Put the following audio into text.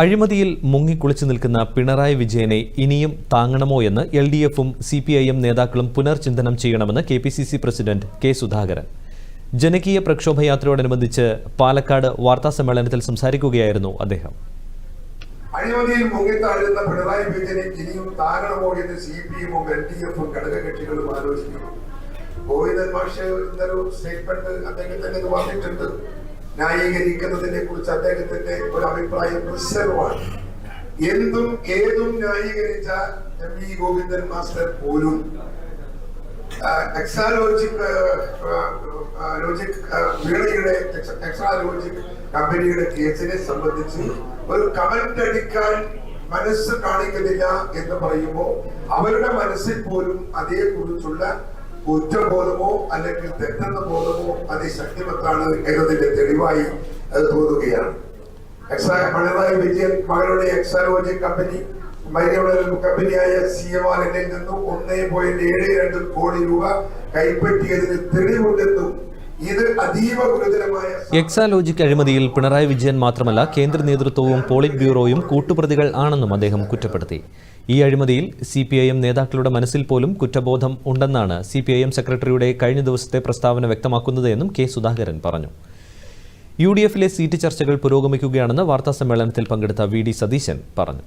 അഴിമതിയിൽ മുങ്ങിക്കുളിച്ചു നിൽക്കുന്ന പിണറായി വിജയനെ ഇനിയും താങ്ങണമോ എന്ന് എൽ ഡി എഫും സി പി ഐ നേതാക്കളും പുനർചിന്തനം ചെയ്യണമെന്ന് K P C C president K Sudhakaran. ജനകീയ പ്രക്ഷോഭയാത്രയോടനുബന്ധിച്ച് പാലക്കാട് വാർത്താ സമ്മേളനത്തിൽ സംസാരിക്കുകയായിരുന്നു അദ്ദേഹം. അഴിമതിയിൽ മുങ്ങിത്താഴുന്ന പിണറായി വിജയനെ ഇനിയും താങ്ങണമോ എന്ന് സി പി എമ്മും എൽ ഡി എഫും ഘടകകക്ഷികളും ആലോചിക്കുന്നു. ഗോവിന്ദൻ മാഷ് ന്യായീകരിക്കുന്നതിനെ കുറിച്ച് അദ്ദേഹത്തിന്റെ ഒരു അഭിപ്രായം റിസർവാണ് എന്തും ഏതും ന്യായീകരിച്ച എം വി ഗോവിന്ദൻ മാസ്റ്റർ പോലും എക്സാലോജിക് ലോജിക് വീണയുടെ എക്സാലോജിക് കമ്പനിയുടെ കേസിനെ സംബന്ധിച്ച് ഒരു കമന്റ് അടിക്കാൻ മനസ്സ് കാണിക്കുന്നില്ല എന്ന് പറയുമ്പോൾ അവരുടെ മനസ്സിൽ പോലും അതേക്കുറിച്ചുള്ള കുറ്റബോധമോ അല്ലെങ്കിൽ തെറ്റെന്ന ബോധമോ അതിശക്തിമത്താണ് എന്നതിന്റെ തെളിവായി അത് തോന്നുകയാണ്. എക്സാ പിണറായി വിജയൻ മകളുടെ എക്സാലോജി കമ്പനി കമ്പനിയായ സി എം ആർ എന്നിൽ നിന്നും ഒന്നേ പോയിന്റ് ഏഴ് രണ്ട് കോടി രൂപ കൈപ്പറ്റിയതിന് തെളിവുണ്ടെന്നും എക്സാലോജിക് അഴിമതിയിൽ പിണറായി വിജയൻ മാത്രമല്ല കേന്ദ്ര നേതൃത്വവും പോളിറ്റ് ബ്യൂറോയും കൂട്ടുപ്രതികൾ ആണെന്നും അദ്ദേഹം കുറ്റപ്പെടുത്തി. ഈ അഴിമതിയിൽ സി പി ഐ എം നേതാക്കളുടെ മനസ്സിൽ പോലും കുറ്റബോധം ഉണ്ടെന്നാണ് സി പി ഐ എം സെക്രട്ടറിയുടെ കഴിഞ്ഞ ദിവസത്തെ പ്രസ്താവന വ്യക്തമാക്കുന്നതെന്നും കെ സുധാകരൻ പറഞ്ഞു. യു ഡി എഫിലെ സീറ്റ് ചർച്ചകൾ പുരോഗമിക്കുകയാണെന്ന് വാർത്താസമ്മേളനത്തിൽ പങ്കെടുത്ത വി ഡി സതീശൻ പറഞ്ഞു.